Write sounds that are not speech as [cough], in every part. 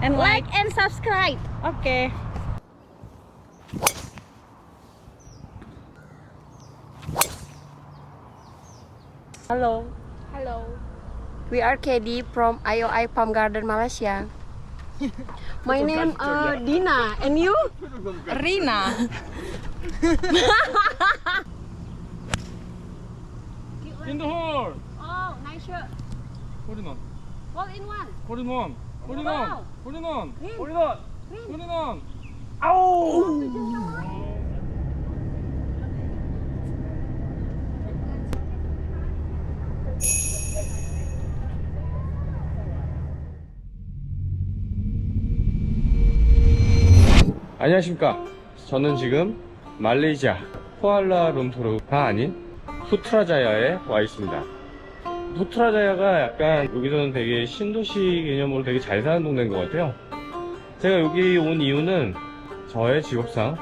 And like. Like and subscribe. Okay. Hello. Hello. We are KD from IOI Palm Garden, Malaysia. [laughs] My name uh, Dina, and you? Rina. [laughs] [laughs] In the hole. Oh, nice shirt. Hold on. All in one. Hold on. Green. Hold on. 안녕하십니까. 저는 지금 말레이시아 쿠알라룸푸르가 아닌 푸트라자야에 와 있습니다. 푸트라자야가 약간 여기서는 되게 신도시 개념으로 되게 잘 사는 동네인 것 같아요. 제가 여기 온 이유는 저의 직업상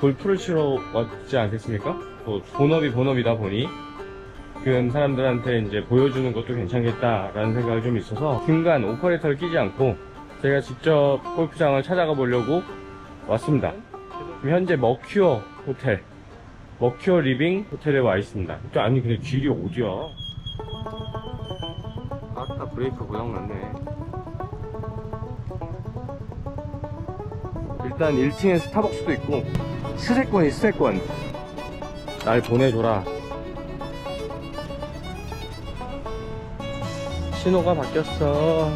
골프를 치러 왔지 않겠습니까? 뭐 본업이 본업이다 보니 그 사람들한테 이제 보여주는 것도 괜찮겠다라는 생각이 좀 있어서 중간 오퍼레이터를 끼지 않고 제가 직접 골프장을 찾아가 보려고 왔습니다. 현재 머큐어 호텔, 머큐어 리빙 호텔에 와 있습니다. 또 아니 근데 길이 어디야? 아따 브레이크 고장났네. 일단 1층에 스타벅스도 있고 스세권이 스세권. 날 보내줘라. 신호가 바뀌었어.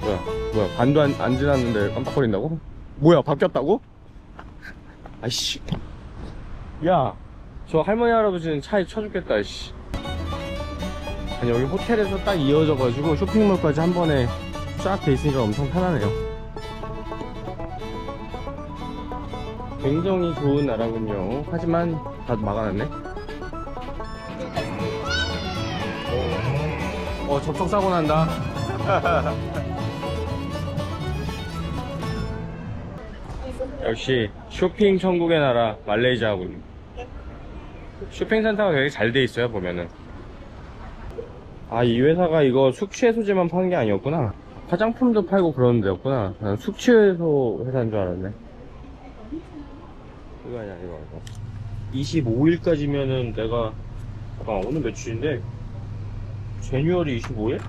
뭐야, 뭐야, 반도 안, 안 지났는데 깜빡거린다고? 뭐야, 바뀌었다고? [laughs] 아이씨. 야, 저 할머니 할아버지는 차에 쳐죽겠다, 씨. 아니, 여기 호텔에서 딱 이어져가지고 쇼핑몰까지 한 번에 쫙 돼 있으니까 엄청 편하네요. 굉장히 좋은 나라군요. 하지만 다 막아놨네. 어, 접촉 사고 난다. [laughs] 역시 쇼핑 천국의 나라 말레이시아군요. 쇼핑센터가 되게 잘 돼 있어요 보면은. 아 이 회사가 이거 숙취해소제만 파는 게 아니었구나. 화장품도 팔고 그러는 데였구나. 난 숙취해소 회사인 줄 알았네. 이거 아니야 이거 이거. 25일까지면은 내가 잠깐 오늘 며칠인데 제뉴얼이 25일?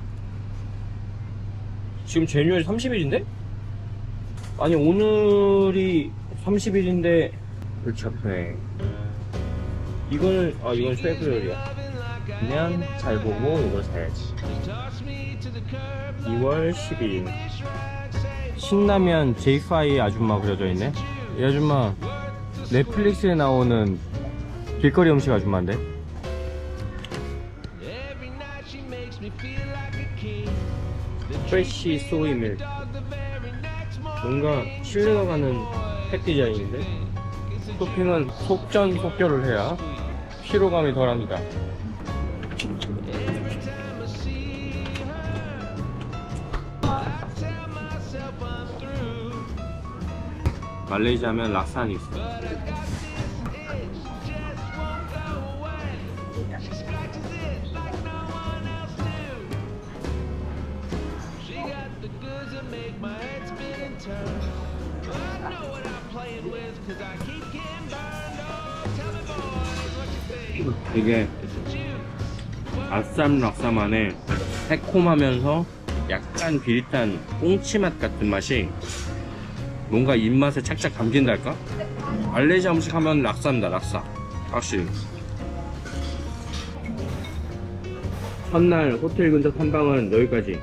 지금 제뉴얼이 30일인데? 아니 오늘이 30일인데 그렇지 않네 이거는 아 이건 쉐프열이야. 그냥 잘 보고 이걸 사야지. 2월 12일 신라면 제이파이 아줌마 그려져 있네. 이 아줌마 넷플릭스에 나오는 길거리 음식 아줌마인데? 프레쉬 소이 밀 뭔가 신뢰가 가는 팩 디자인인데? 토핑은 속전속결을 해야 피로감이 덜합니다. 말레이시아 하면 락산이 있어 이게 아쌈 안에 새콤하면서 약간 비릿한 꽁치맛 같은 맛이 뭔가 입맛에 착착 감긴달까? 말레이시아 음식 하면 락사입니다 락사 확실히. 첫날 호텔 근처 탐방은 여기까지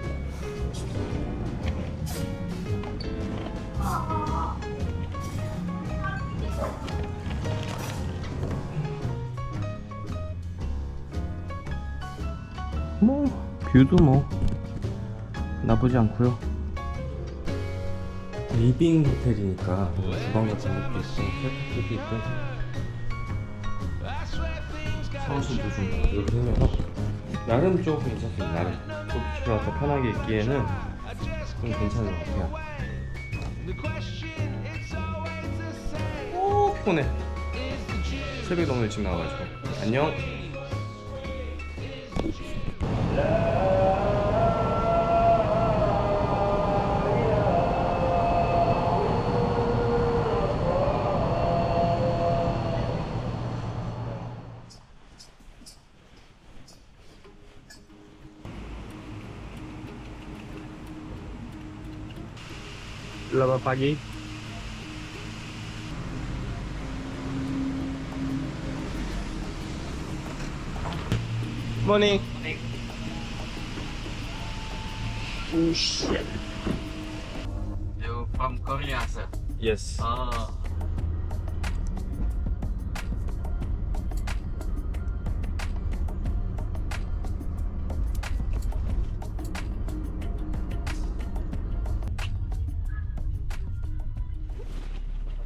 뷰도 뭐 나쁘지 않고요. 리빙 호텔이니까 주방 같은 것도 있고 세탁기도 있고. 샤워실도 좀 이렇게 해서 나름 조금 괜찮습니다. 나름 조금 편하게 있기에는 좀 괜찮은 것 같아요. 오 피곤해. 새벽에 너무 일찍 나와가지고. 안녕 Selamat pagi. Morning. Oh shit. You from Korea, sir? Yes. Oh.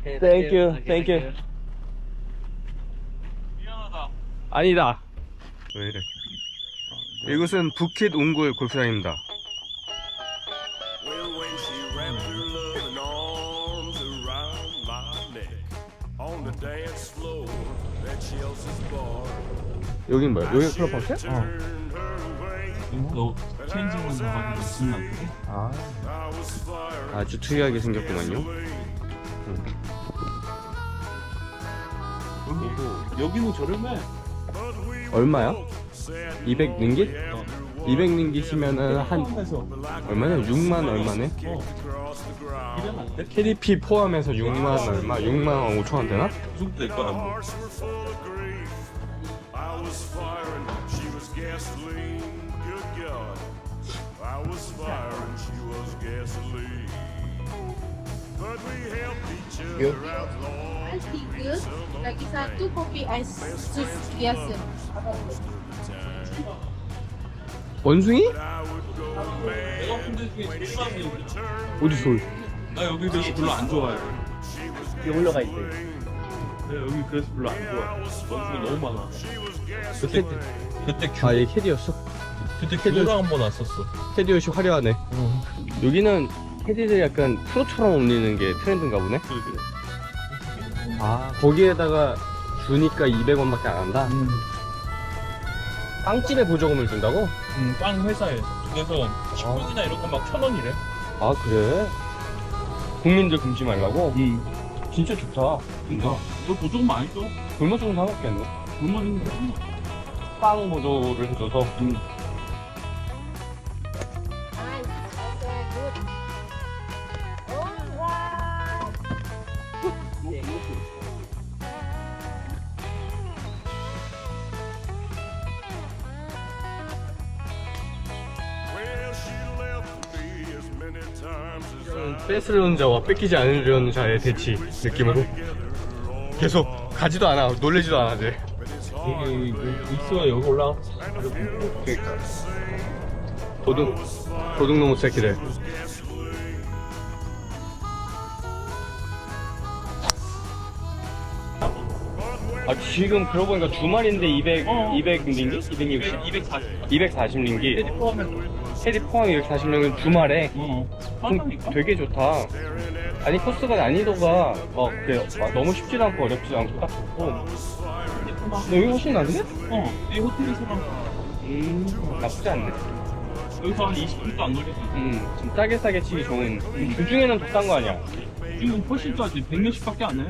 Okay, Thank you, Okay, thank you. 아니다. 왜 이래? 이곳은 부킷 웅굴 골프장입니다. Well, when she wrapped her loving arms around my neck on the dance floor at Chelsea's bar, 여긴 뭐야? 여기 클럽 하우스야? 어. turned her away. 너 체인지만 나가지고 무슨 날 아, I was firing 아주 특이하게 생겼구만요. 여기, 여기는 저렴해. 얼마야? 200 링깃? 200 링깃이면은 한 포함해서. 얼마냐? 6만 얼마네? 안 돼? KDP 포함해서 6만 얼마? 6만 5천 원 되나? 그 정도 될 거야. 뭐. Gasoline. Good God. I was firing, she was gasoline. But we helped each other out long. Tiga, lagi satu kopi ais sus biasa. 원숭이? I would go mad. 내가 군대 중에 제일 좋아하는 게 어디 솔? 나 여기 그래서 별로 안 좋아해. 여기 올라가 있대. 네, 여기 그래서 별로 안 좋아. 원숭이 너무 많아. 그때 그때 규, 아, 얘 캐디였어? 그때 규랑 한번 왔었어. 캐디 옷이 화려하네. 여기는 캐디들이 약간 프로처럼 어울리는 게 트렌드인가 보네? 그래. 아, 거기에다가 주니까 200원밖에 안 한다? 음, 빵집에 보조금을 준다고? 음, 빵 회사에. 그래서 식빵이나 이런 건막천 원이래. 아, 그래? 국민들 금지 말라고? 음. 진짜 좋다. 그니까. 너 보조금 많이 줘. 얼마 정도 사먹겠네? 얼마나 빵 보조를 해줘서. 음. 뺏으려는 자와 뺏기지 않으려는 자의 대치 느낌으로 계속 가지도 않아 놀래지도 않아 쟤 여기 익수가 여기 올라가. 도둑 도둑놈의 새끼들 아 지금 그러고 보니까 주말인데 200 어. 200 링기? 260? 240. 240 링기. 헤디 포함 240 링은 주말에 어. 한다니까? 되게 좋다 아니 코스가 난이도가 막 그렇게 막 너무 쉽지도 않고 어렵지도 않고 딱 좋고 여기 훨씬 낫네? 어. 이 호텔에서랑 음 나쁘지 않네 여기서 한 20분도 안 걸렸어. 음, 좀 싸게 싸게 치기 좋은. 그 중에는 더 싼 거 아니야? 지금 훨씬 싸지. 100몇십밖에 안 해.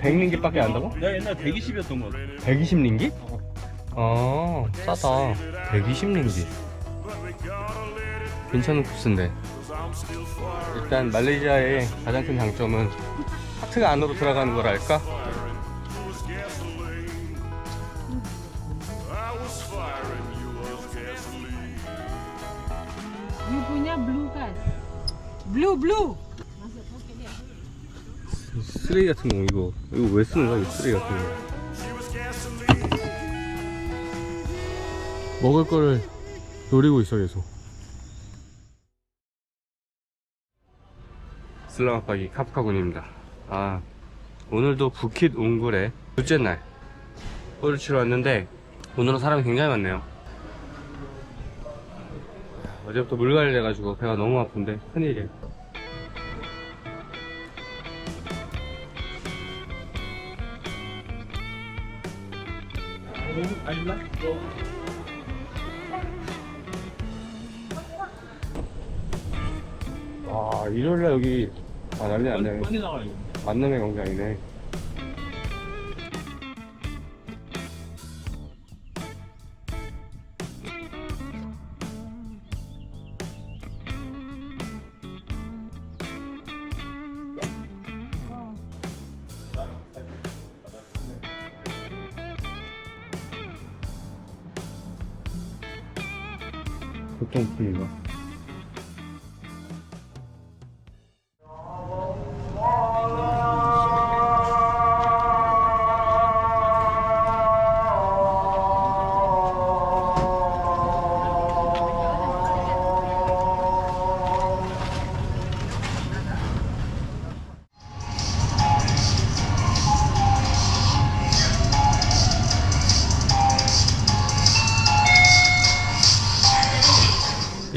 100링깃밖에 안 한다고? 내가 옛날에 120이었던 거 같아. 120링깃? 아, 싸다. 120링깃. 괜찮은 코스인데. 일단 말레이시아의 가장 큰 장점은 하트가 안으로 들어가는 거랄까? You punya blue kan? Blue, blue. 쓰레기 같은 거 이거 이거 왜 쓰는 거야 이 쓰레기 같은 거 먹을 거를 노리고 있어 계속 슬라마파기 카프카군입니다. 아 오늘도 부킷 웅굴에 둘째 날. 볼을 치러 왔는데 오늘은 사람이 굉장히 많네요. 어제부터 물갈이 돼가지고 배가 너무 아픈데 큰일이에요. 와 일요일날 여기 아 난리 났네 빨리 나가야 돼. 만남의 광장이네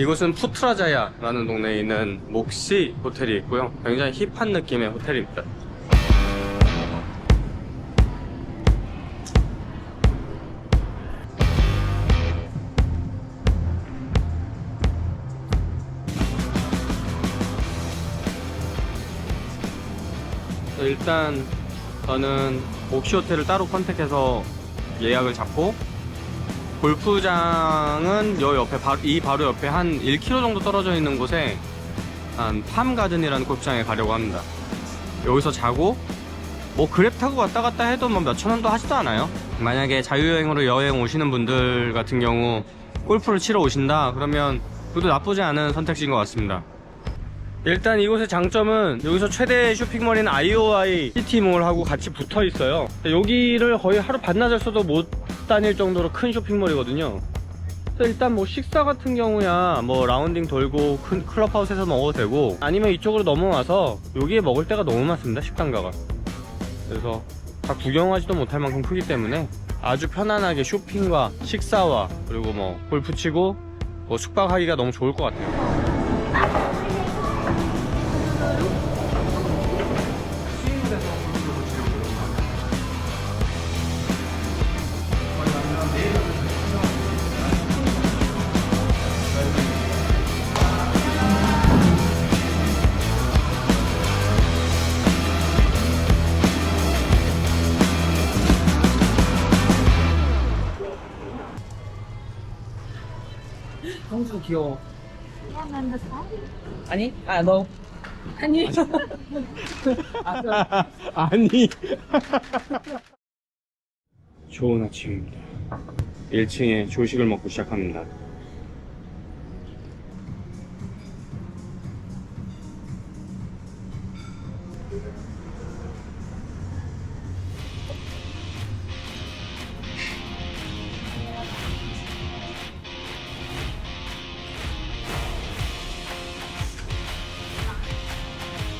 이곳은 푸트라자야라는 동네에 있는 목시 호텔이 있고요. 굉장히 힙한 느낌의 호텔입니다. 일단 저는 목시 호텔을 따로 컨택해서 예약을 잡고 골프장은 요 옆에 바, 이 바로 옆에 한 1km 정도 떨어져 있는 곳에 한 팜가든이라는 골프장에 가려고 합니다. 여기서 자고 뭐 그랩 타고 왔다 갔다 해도 뭐 몇천 원도 하지도 않아요. 만약에 자유여행으로 여행 오시는 분들 같은 경우 골프를 치러 오신다 그러면 그것도 나쁘지 않은 선택지인 것 같습니다. 일단 이곳의 장점은 여기서 최대 쇼핑몰인 IOI 시티몰하고 같이 붙어 있어요. 여기를 거의 하루 반나절 써도 못 다닐 정도로 큰 쇼핑몰이거든요. 그래서 일단 뭐 식사 같은 경우야 뭐 라운딩 돌고 큰 클럽하우스에서 먹어도 되고 아니면 이쪽으로 넘어와서 여기에 먹을 데가 너무 많습니다 식당가가. 그래서 다 구경하지도 못할 만큼 크기 때문에 아주 편안하게 쇼핑과 식사와 그리고 뭐 골프 치고 뭐 숙박하기가 너무 좋을 것 같아요. 귀여워. 아니? 아, 너. 아니. 아니. [laughs] [laughs] [laughs] 좋은 아침입니다. 1층에 조식을 먹고 시작합니다.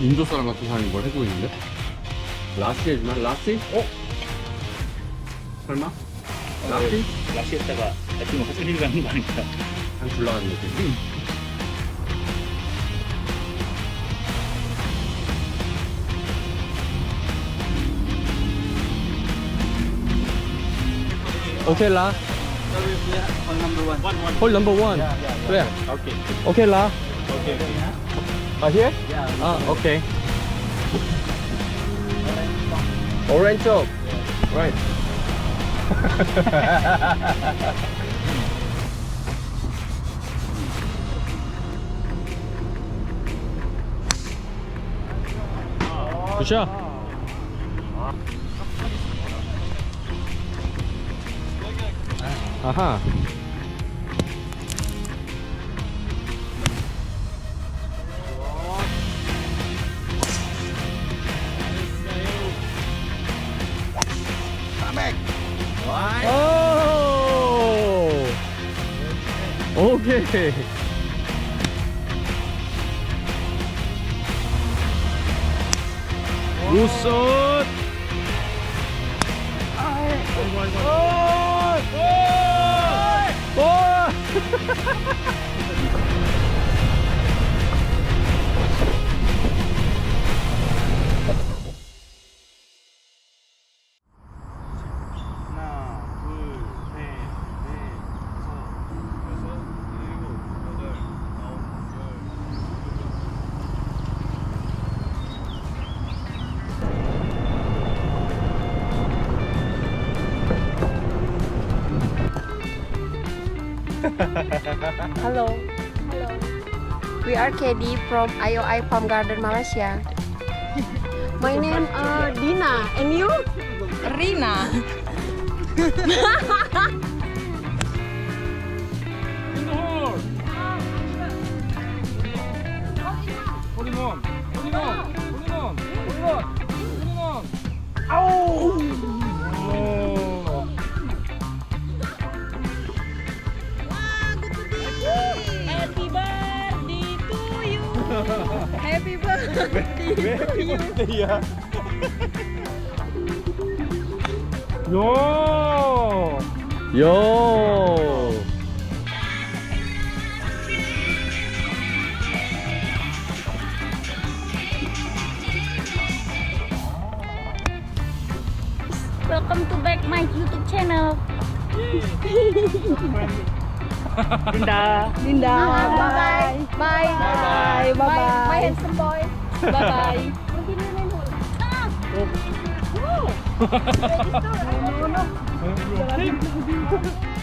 인도 사람 같은 사람이 뭘 해고 있는데? 라시 해주나? 라시? 어? 설마? 라시? 낚시했다가 아침 화장실 가는 거 아닐까? 한 굴러가는 느낌? 오케이 라홀 넘버 원 그래 오케이. 오 케이 라 오케이. 아 here? 아 오케이 오렌지 쪽 right [laughs] 굿샷 아하 오 오케이 우선 Hello. Hello. We are KD from IOI Palm Garden, Malaysia. My name uh, Dina, and you? Rina. [laughs] Vô Welcome to back my YouTube channel. Linda. Linda. Bye. Bye. Bye. Bye. Bye. Bye. Bye. Bye. Handsome boy. Bye. Bye. Bye. Bye. Bye. Bye. Bye. 哎。[laughs]